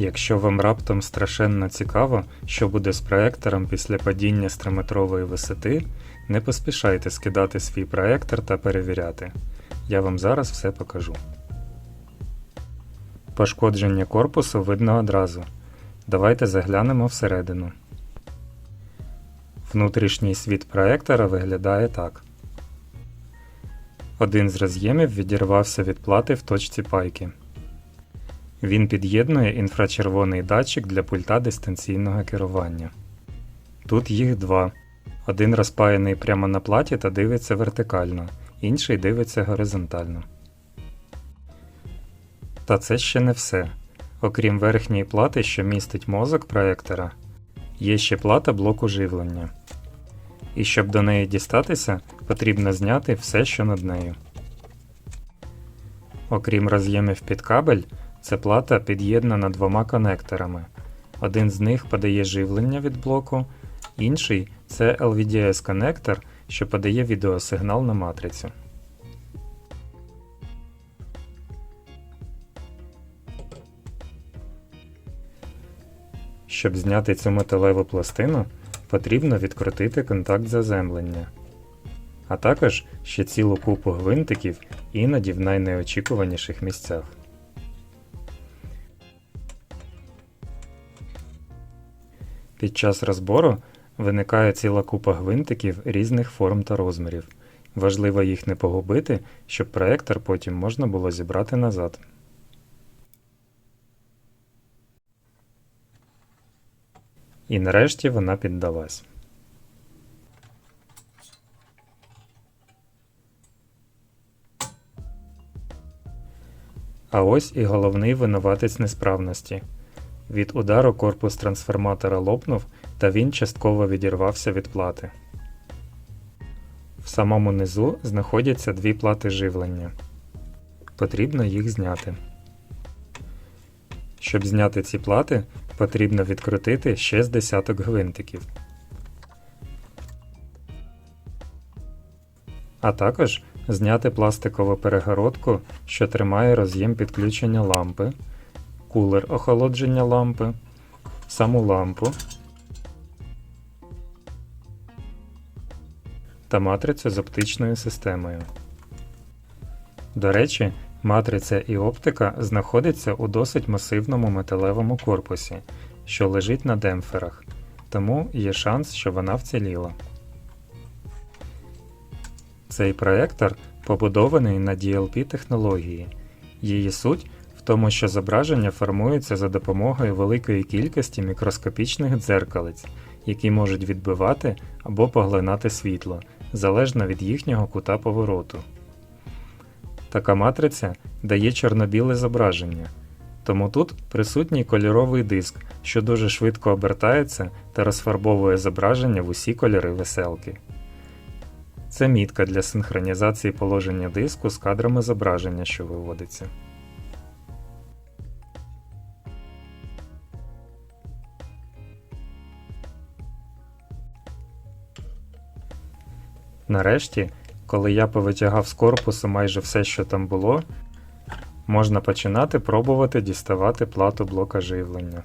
Якщо вам раптом страшенно цікаво, що буде з проектором після падіння з 3-метрової висоти, не поспішайте скидати свій проектор та перевіряти. Я вам зараз все покажу. Пошкодження корпусу видно одразу. Давайте заглянемо всередину. Внутрішній світ проектора виглядає так. Один з роз'ємів відірвався від плати в точці пайки. Він під'єднує інфрачервоний датчик для пульта дистанційного керування. Тут їх два. Один розпаяний прямо на платі та дивиться вертикально, інший дивиться горизонтально. Та це ще не все. Окрім верхньої плати, що містить мозок проектора, є ще плата блоку живлення. І щоб до неї дістатися, потрібно зняти все, що над нею. Окрім роз'ємів під кабель, ця плата під'єднана двома конекторами. Один з них подає живлення від блоку, інший це LVDS-конектор, що подає відеосигнал на матрицю. Щоб зняти цю металеву пластину, потрібно відкрутити контакт заземлення, а також ще цілу купу гвинтиків іноді в найнеочікуваніших місцях. Під час розбору виникає ціла купа гвинтиків різних форм та розмірів. Важливо їх не погубити, щоб проектор потім можна було зібрати назад. І нарешті вона піддалась. А ось і головний винуватець несправності. Від удару корпус трансформатора лопнув, та він частково відірвався від плати. В самому низу знаходяться дві плати живлення. Потрібно їх зняти. Щоб зняти ці плати, потрібно відкрутити ще з десяток гвинтиків. А також зняти пластикову перегородку, що тримає роз'єм підключення лампи, кулер охолодження лампи, саму лампу та матрицю з оптичною системою. До речі, матриця і оптика знаходяться у досить масивному металевому корпусі, що лежить на демпферах, тому є шанс, що вона вціліла. Цей проектор побудований на DLP технології. Її суть в тому, що зображення формується за допомогою великої кількості мікроскопічних дзеркалиць, які можуть відбивати або поглинати світло, залежно від їхнього кута повороту. Така матриця дає чорно-біле зображення, тому тут присутній кольоровий диск, що дуже швидко обертається та розфарбовує зображення в усі кольори веселки. Це мітка для синхронізації положення диску з кадрами зображення, що виводиться. Нарешті, коли я повитягав з корпусу майже все, що там було, можна починати пробувати діставати плату блока живлення.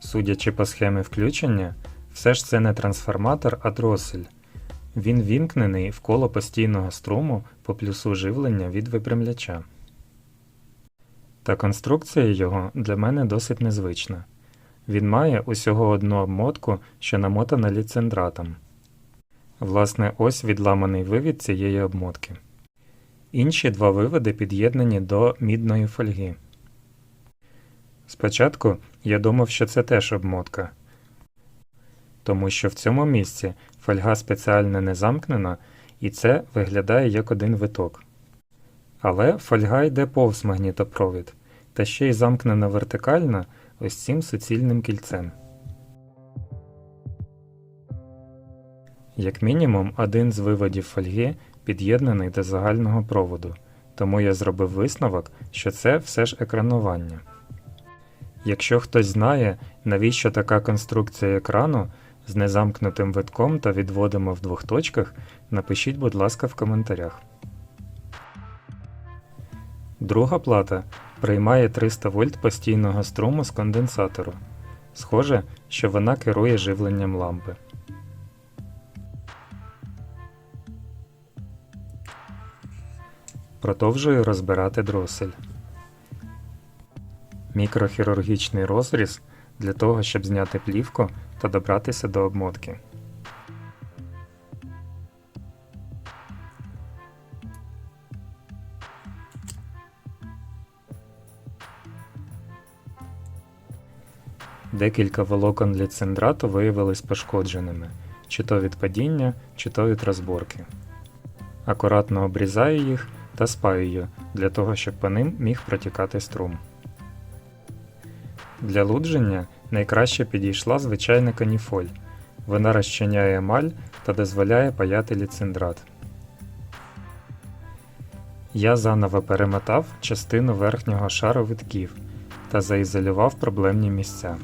Судячи по схемі включення, все ж це не трансформатор, а дросель. Він вімкнений в коло постійного струму по плюсу живлення від випрямляча. Та конструкція його для мене досить незвична. Він має усього одну обмотку, що намотана ліцендратом. Власне, ось відламаний вивід цієї обмотки. Інші два виводи під'єднані до мідної фольги. Спочатку я думав, що це теж обмотка, тому що в цьому місці фольга спеціально не замкнена і це виглядає як один виток. Але фольга йде повз магнітопровід, та ще й замкнена вертикально ось цим суцільним кільцем. Як мінімум, один з виводів фольги під'єднаний до загального проводу, тому я зробив висновок, що це все ж екранування. Якщо хтось знає, навіщо така конструкція екрану, з незамкнутим витком та відводимо в двох точках, напишіть, будь ласка, в коментарях. Друга плата приймає 300 вольт постійного струму з конденсатору. Схоже, що вона керує живленням лампи. Продовжую розбирати дросель. Мікрохірургічний розріз для того, щоб зняти плівку та добратися до обмотки. Декілька волокон ліцендрату виявились пошкодженими, чи то від падіння, чи то від розборки. Акуратно обрізаю їх та спаюю для того, щоб по ним міг протікати струм. Для лудження найкраще підійшла звичайна каніфоль. Вона розчиняє емаль та дозволяє паяти ліцендрат. Я заново перемотав частину верхнього шару витків та заізолював проблемні місця.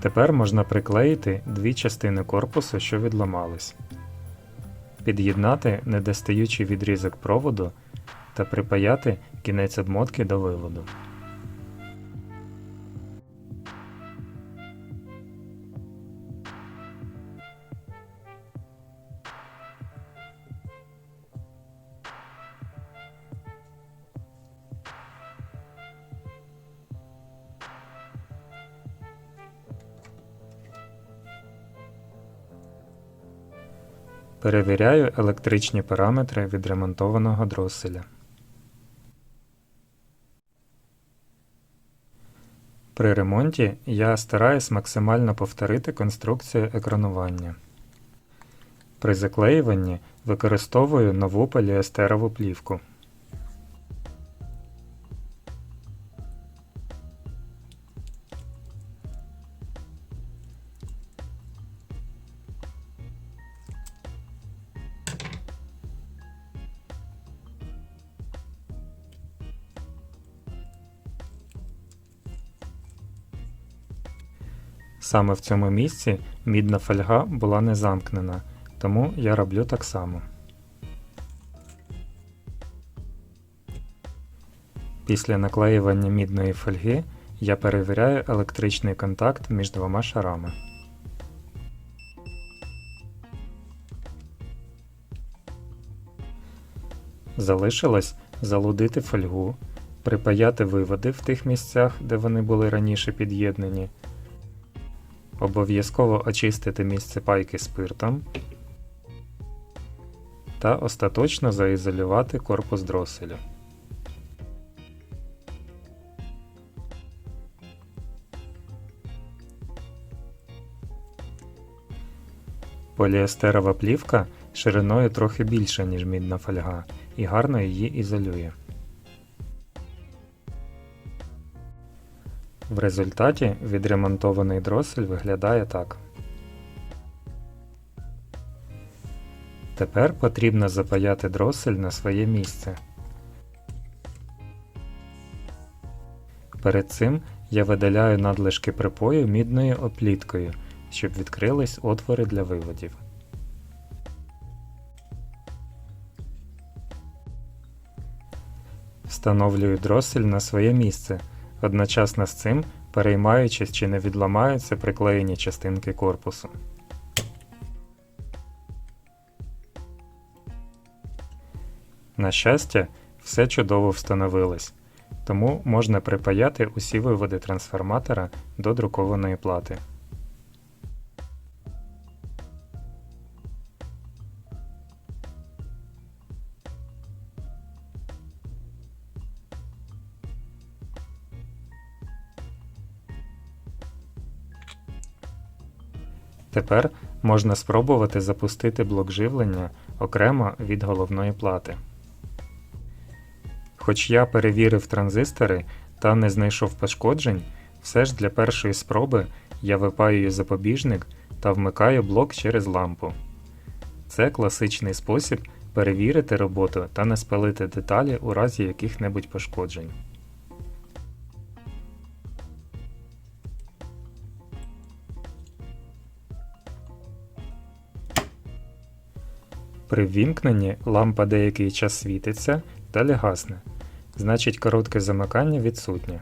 Тепер можна приклеїти дві частини корпусу, що відламались, під'єднати недостаючий відрізок проводу та припаяти кінець обмотки до виводу. Перевіряю електричні параметри відремонтованого дроселя. При ремонті я стараюсь максимально повторити конструкцію екранування. При заклеюванні використовую нову поліестерову плівку. Саме в цьому місці мідна фольга була не замкнена, тому я роблю так само. Після наклеювання мідної фольги я перевіряю електричний контакт між двома шарами. Залишилось залудити фольгу, припаяти виводи в тих місцях, де вони були раніше під'єднані, обов'язково очистити місце пайки спиртом та остаточно заізолювати корпус дроселя. Поліестерова плівка шириною трохи більша, ніж мідна фольга, і гарно її ізолює. В результаті відремонтований дросель виглядає так. Тепер потрібно запаяти дросель на своє місце. Перед цим я видаляю надлишки припою мідною опліткою, щоб відкрились отвори для виводів. Встановлюю дросель на своє місце, одночасно з цим переймаючись, чи не відламаються приклеєні частинки корпусу. На щастя, все чудово встановилось, тому можна припаяти усі виводи трансформатора до друкованої плати. Тепер можна спробувати запустити блок живлення окремо від головної плати. Хоч я перевірив транзистори та не знайшов пошкоджень, все ж для першої спроби я випаюю запобіжник та вмикаю блок через лампу. Це класичний спосіб перевірити роботу та не спалити деталі у разі яких-небудь пошкоджень. При ввімкненні лампа деякий час світиться, далі гасне. Значить коротке замикання відсутнє.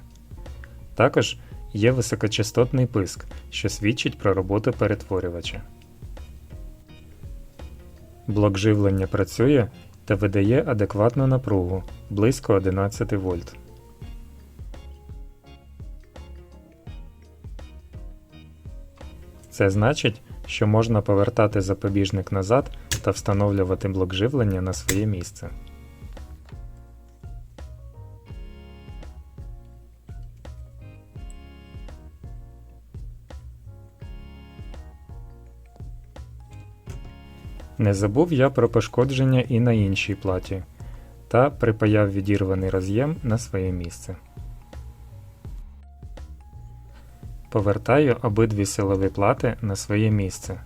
Також є високочастотний писк, що свідчить про роботу перетворювача. Блок живлення працює та видає адекватну напругу близько 11 вольт. Це значить, що можна повертати запобіжник назад та встановлювати блок живлення на своє місце. Не забув я про пошкодження і на іншій платі та припаяв відірваний роз'єм на своє місце. Повертаю обидві силові плати на своє місце.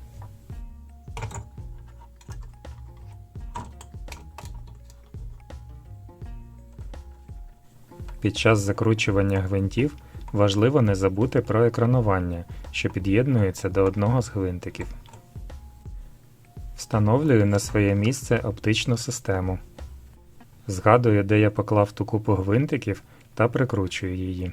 Під час закручування гвинтів важливо не забути про екранування, що під'єднується до одного з гвинтиків. Встановлюю на своє місце оптичну систему. Згадую, де я поклав ту купу гвинтиків та прикручую її.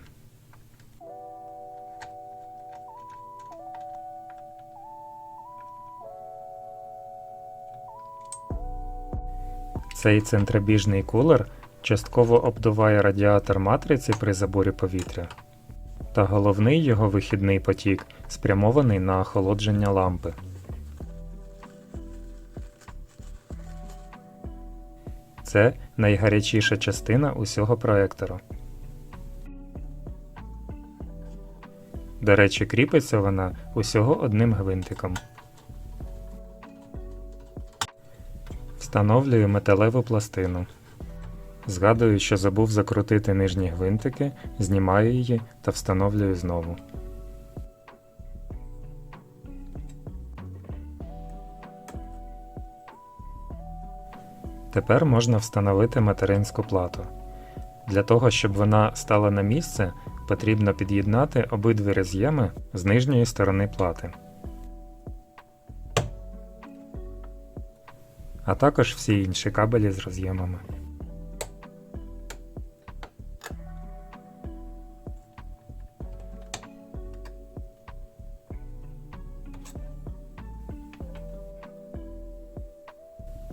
Цей центробіжний кулер частково обдуває радіатор матриці при заборі повітря, та головний його вихідний потік спрямований на охолодження лампи. Це найгарячіша частина усього проектора. До речі, кріпиться вона усього одним гвинтиком. Встановлюю металеву пластину. Згадую, що забув закрутити нижні гвинтики, знімаю її та встановлюю знову. Тепер можна встановити материнську плату. Для того, щоб вона стала на місце, потрібно під'єднати обидві роз'єми з нижньої сторони плати. А також всі інші кабелі з роз'ємами.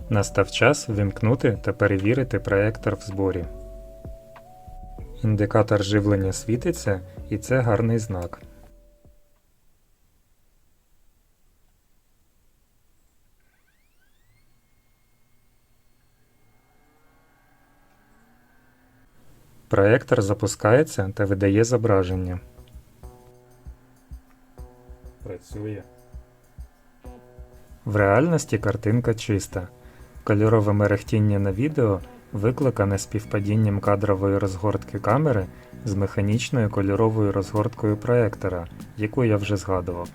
Настав час вимкнути та перевірити проектор в зборі. Індикатор живлення світиться, і це гарний знак. Проектор запускається та видає зображення. Працює. В реальності картинка чиста. Кольорове мерехтіння на відео викликане співпадінням кадрової розгортки камери з механічною кольоровою розгорткою проектора, яку я вже згадував.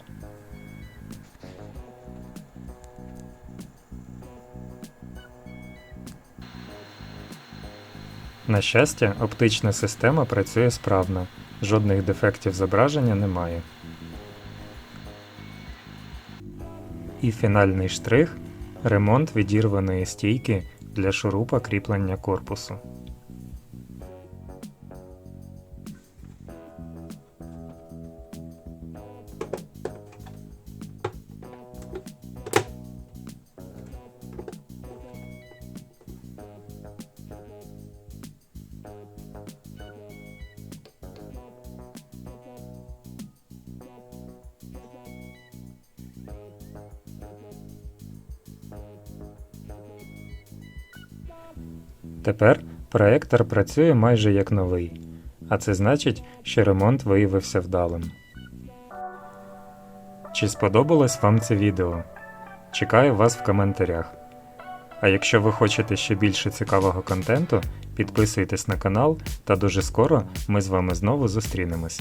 На щастя, оптична система працює справно, жодних дефектів зображення немає. І фінальний штрих ремонт відірваної стійки для шурупа кріплення корпусу. Тепер проектор працює майже як новий, а це значить, що ремонт виявився вдалим. Чи сподобалось вам це відео? Чекаю вас в коментарях. А якщо ви хочете ще більше цікавого контенту, підписуйтесь на канал та дуже скоро ми з вами знову зустрінемось.